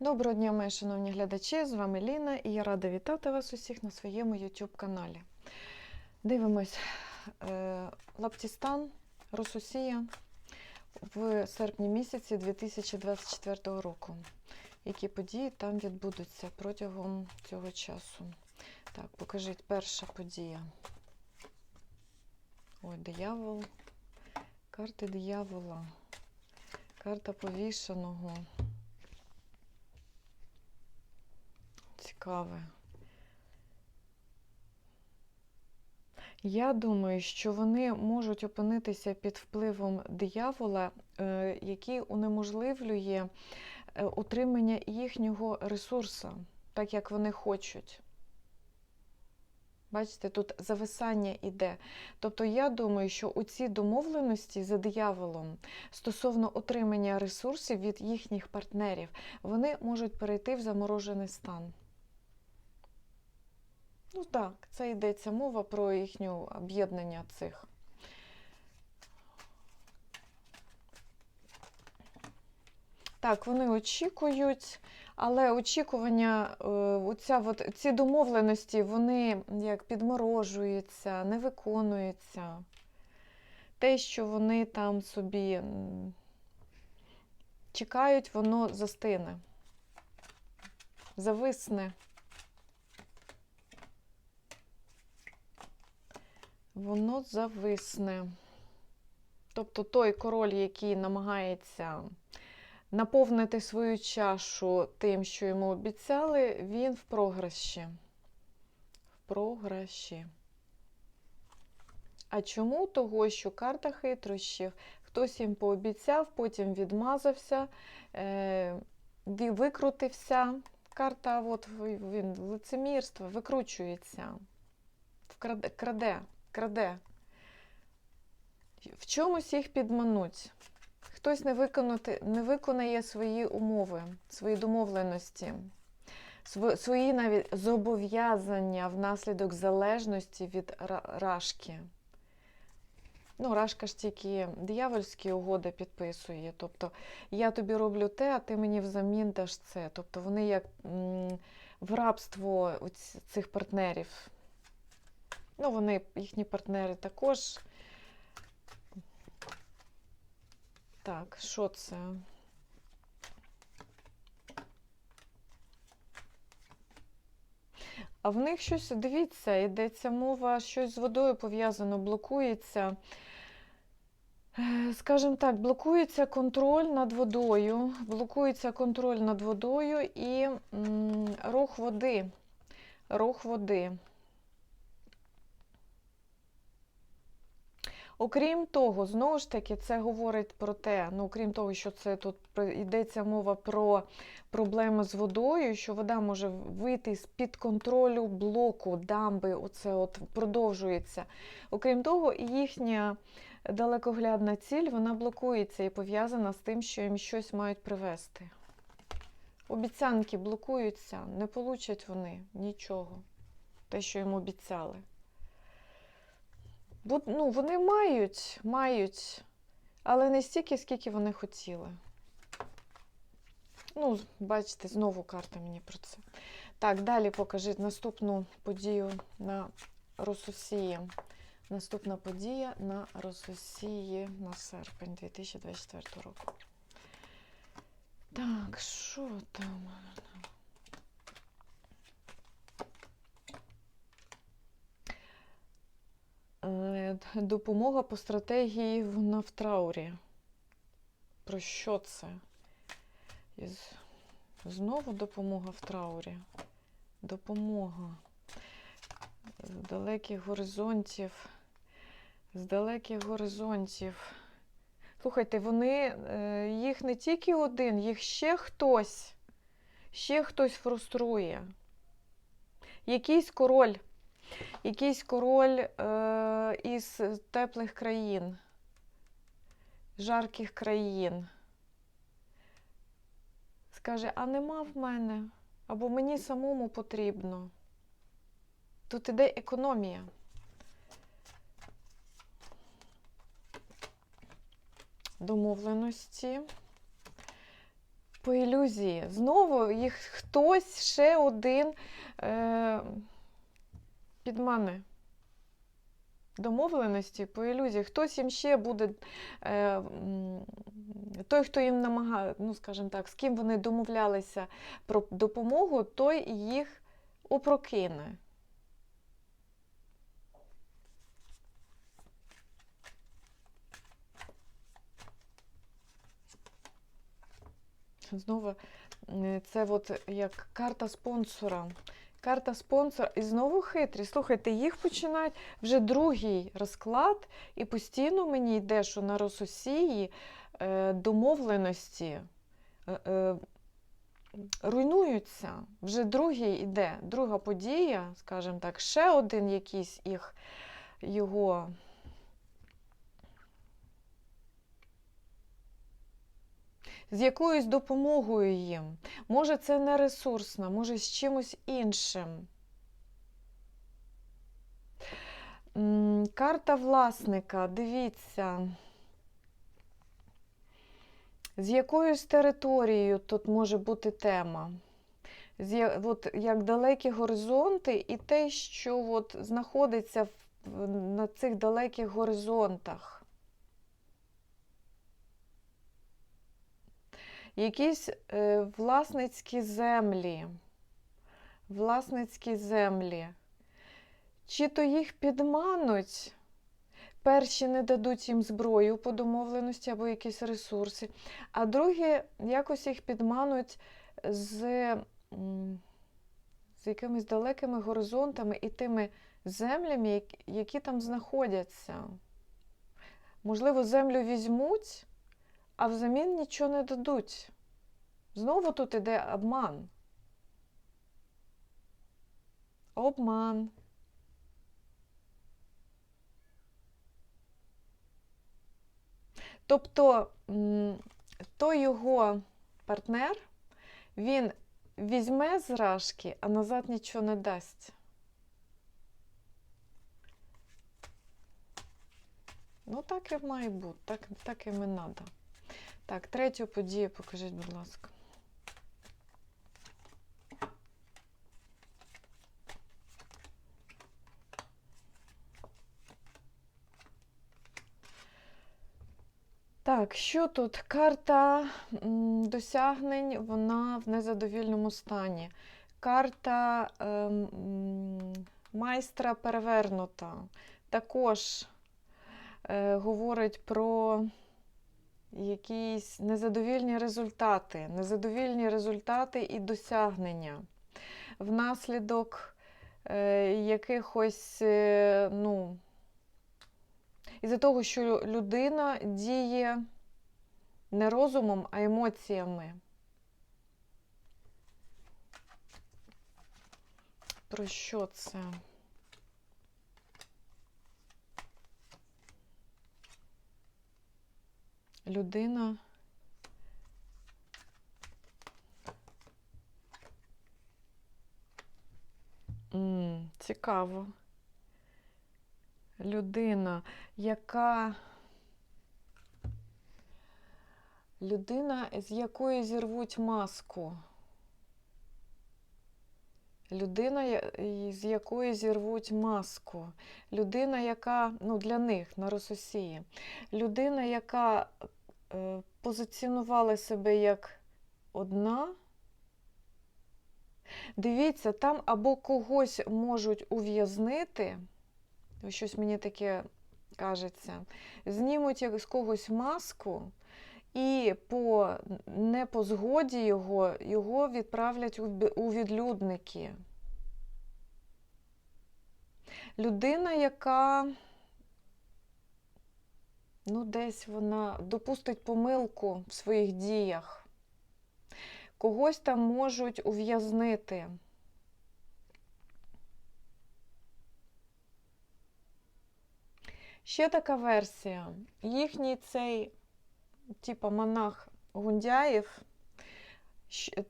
Доброго дня, мої шановні глядачі! З вами Ліна і я рада вітати вас усіх на своєму YouTube каналі. Дивимось е, Лаптістан, Росусія в серпні місяці 2024 року. Які події там відбудуться протягом цього часу? Так, покажіть перша подія. Ой, диявол. Карти диявола. Карта повішеного. Цікаве. Я думаю, що вони можуть опинитися під впливом диявола, е, який унеможливлює е, утримання їхнього ресурсу, так як вони хочуть. Бачите, тут зависання іде. Тобто, я думаю, що у ці домовленості за дияволом стосовно отримання ресурсів від їхніх партнерів, вони можуть перейти в заморожений стан. Ну так, це йдеться мова про їхнє об'єднання цих. Так, вони очікують, але очікування, е, оця, от, ці домовленості, вони як підморожуються, не виконуються. Те, що вони там собі чекають, воно застине, зависне. Воно зависне. Тобто той король, який намагається наповнити свою чашу тим, що йому обіцяли, він в програші. В програші. А чому? Того, що карта хитрощів, хтось їм пообіцяв, потім відмазався, е- викрутився. Карта, от він лицемірство, викручується, краде краде. В чомусь їх підмануть. Хтось не, виконати, не виконає свої умови, свої домовленості, свої навіть зобов'язання внаслідок залежності від рашки. Ну, Рашка ж тільки диявольські угоди підписує. Тобто я тобі роблю те, а ти мені взамін даш це. Тобто вони як в рабство цих партнерів. Ну, вони, їхні партнери також. Так, що це? А в них щось, дивіться, йдеться мова, щось з водою пов'язано, блокується. Е, скажімо так, блокується контроль над водою, блокується контроль над водою і м, рух води. Рух води. Окрім того, знову ж таки, це говорить про те, ну, окрім того, що це тут йдеться мова про проблеми з водою, що вода може вийти з-під контролю блоку, дамби, оце от продовжується. Окрім того, їхня далекоглядна ціль вона блокується і пов'язана з тим, що їм щось мають привезти. Обіцянки блокуються, не получать вони нічого, те, що їм обіцяли. Бо, ну, Вони мають, мають, але не стільки, скільки вони хотіли. Ну, бачите, знову карта мені про це. Так, далі покажіть наступну подію на Росусії. Наступна подія на Росусії на серпень 2024 року. Так, що там? Е, допомога по стратегії в траурі. Про що це? Знову допомога в траурі. Допомога з далеких горизонтів. З далеких горизонтів. Слухайте, вони, е, їх не тільки один, їх ще хтось, ще хтось фруструє. Якийсь король якийсь король е, із теплих країн, жарких країн. Скаже, а нема в мене, або мені самому потрібно. Тут іде економія. Домовленості по ілюзії. Знову їх хтось ще один е, підмане. Домовленості по ілюзії. Хтось їм ще буде, е, той, хто їм намагає, ну, скажімо так, з ким вони домовлялися про допомогу, той їх опрокине. Знову е, це от як карта спонсора. Карта спонсора і знову хитрі. Слухайте, їх починають вже другий розклад, і постійно мені йде, що на Рососії е, домовленості е, е, руйнуються. Вже другий йде, друга подія, скажімо так, ще один якийсь їх його. З якоюсь допомогою їм. Може, це не ресурсна, може з чимось іншим. Карта власника, дивіться. З якоюсь територією тут може бути тема. З, от, як далекі горизонти, і те, що от знаходиться в- на цих далеких горизонтах. Якісь е, власницькі землі. Власницькі землі. Чи то їх підмануть, перші не дадуть їм зброю по домовленості або якісь ресурси, а другі якось їх підмануть з, з якимись далекими горизонтами і тими землями, які- там знаходяться. Можливо, землю візьмуть, а взамін нічого не дадуть. Знову тут іде обман. Обман. Тобто той його партнер, він візьме з рашки, а назад нічого не дасть. Ну, так і має бути, так, так і не треба. Так, третю подію покажіть, будь ласка. Так, що тут? Карта досягнень, вона в незадовільному стані. Карта ем, майстра перевернута. Також е, говорить про якісь незадовільні результати, незадовільні результати і досягнення. Внаслідок е, якихось, е, ну, із-за того, що людина діє не розумом, а емоціями. Про що це? Людина. М, цікаво. Людина, яка людина, з якої зірвуть маску. Людина, з якої зірвуть маску. Людина, яка, ну, для них на Рососії. Людина, яка е, позиціонувала себе як одна. Дивіться, там або когось можуть ув'язнити, ось щось мені таке кажеться, знімуть з когось маску, і по не по згоді його, його відправлять у відлюдники. Людина, яка ну, десь вона допустить помилку в своїх діях. Когось там можуть ув'язнити. Ще така версія. Їхній цей, типа, монах Гундяєв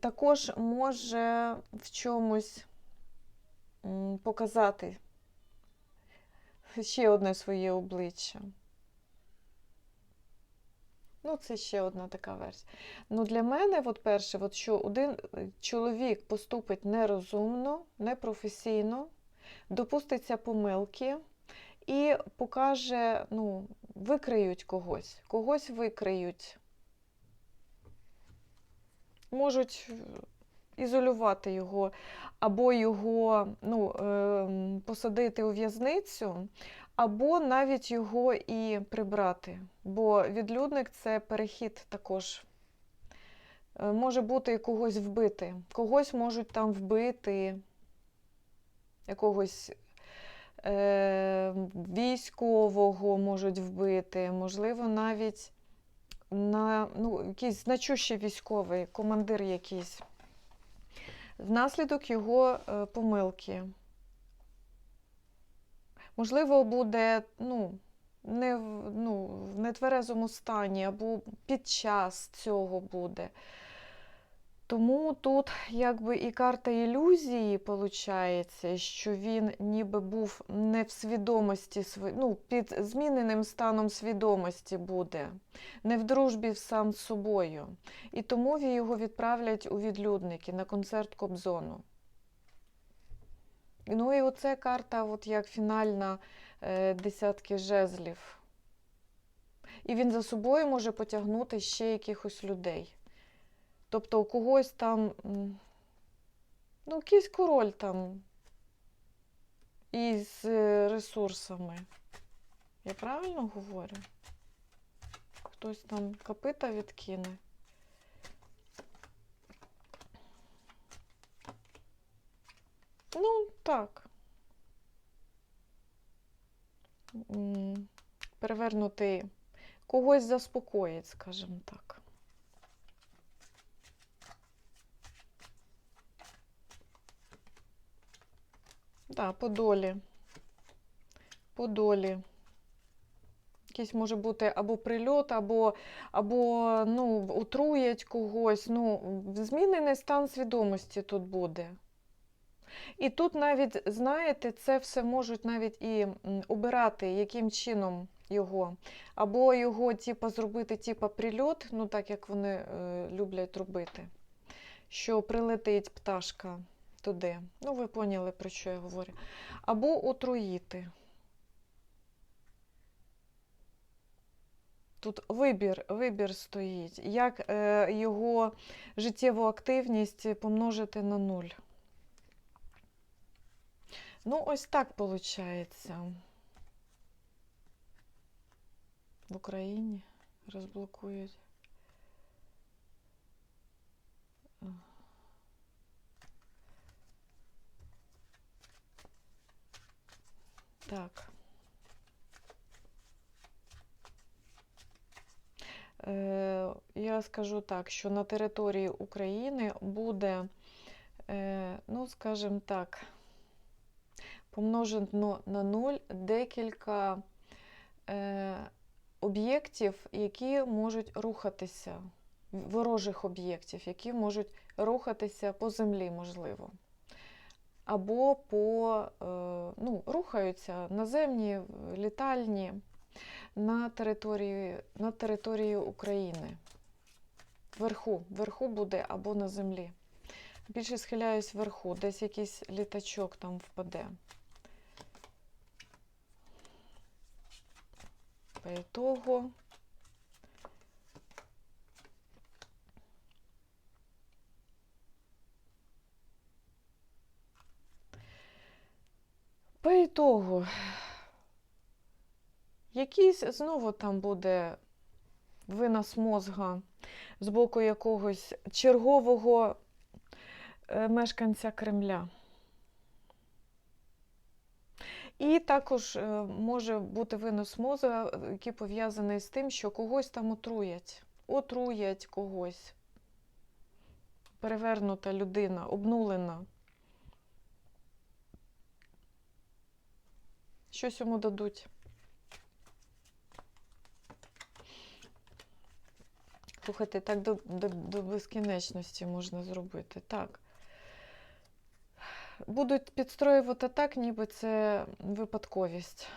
також може в чомусь показати ще одне своє обличчя. Ну, це ще одна така версія. Ну, для мене, от перше, от що один е, чоловік поступить нерозумно, непрофесійно, допуститься помилки і покаже, ну, викриють когось, когось викриють. Можуть е, ізолювати його, або його ну, ем, посадити у в'язницю, або навіть його і прибрати. Бо відлюдник це перехід також. Е, Може бути і когось вбити. Когось можуть там вбити, якогось військового можуть вбити, можливо, навіть на ну, якийсь значущий військовий, командир якийсь. Внаслідок його е, помилки. Можливо, буде ну, не ну, в нетверезому стані, або під час цього буде. Тому тут якби і карта ілюзії виходить, що він ніби був не в свідомості, ну, під зміненим станом свідомості буде, не в дружбі сам з собою. І тому його відправлять у відлюдники на концерт Кобзону. Ну і оце карта, от як фінальна е, десятки жезлів. І він за собою може потягнути ще якихось людей. Тобто у когось там, ну, якийсь король там із е, ресурсами. Я правильно говорю? Хтось там копита відкине. Ну, так. Перевернути когось заспокоїть, скажімо так. Так, по долі. По долі. Якийсь може бути або прильот, або, або ну, отруять когось. Ну, змінений стан свідомості тут буде. І тут навіть, знаєте, це все можуть навіть і обирати, яким чином його. Або його, типа, зробити, типа, прильот, ну так як вони е, люблять робити, що прилетить пташка туди. Ну, ви поняли, про що я говорю. Або отруїти. Тут вибір, вибір стоїть, як е, його життєву активність помножити на нуль. Ну, ось так виходить. В Україні розблокують. Так. Е, Я скажу так, що на території України буде, е, ну, скажімо так, помножено на нуль декілька е, об'єктів, які можуть рухатися, ворожих об'єктів, які можуть рухатися по землі, можливо. Або по, е, ну, рухаються наземні, літальні на території, на території України. Вверху, вверху буде або на землі. Більше схиляюсь вверху, десь якийсь літачок там впаде. По ітогу. Ітогу. Якийсь знову там буде винос мозга з боку якогось чергового е, мешканця Кремля. І також е, може бути винос мозга, е, який пов'язаний з тим, що когось там отруять. Отруять когось. Перевернута людина, обнулена. Щось йому дадуть. Слухайте, так до, до, до безкінечності можна зробити. Так. Будуть підстроювати так, ніби це випадковість.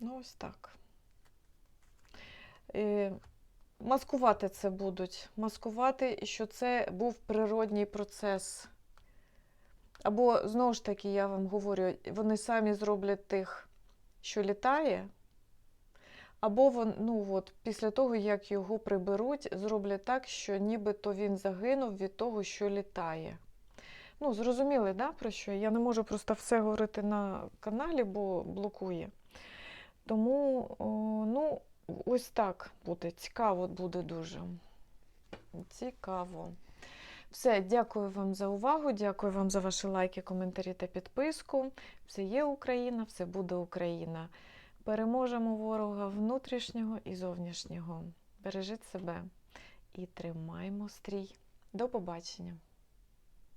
Ну, ось так. е, маскувати це будуть. Маскувати, що це був природній процес. Або, знову ж таки, я вам говорю, вони самі зроблять тих, що літає. Або вон, ну, от, після того, як його приберуть, зроблять так, що нібито він загинув від того, що літає. Ну, зрозуміли, да, про що? Я не можу просто все говорити на каналі, бо блокує. Тому, о, ну, ось так буде. Цікаво буде дуже. Цікаво. Все, дякую вам за увагу. Дякую вам за ваші лайки, коментарі та підписку. Все є Україна, все буде Україна. Переможемо ворога внутрішнього і зовнішнього. Бережіть себе і тримаймо стрій. До побачення!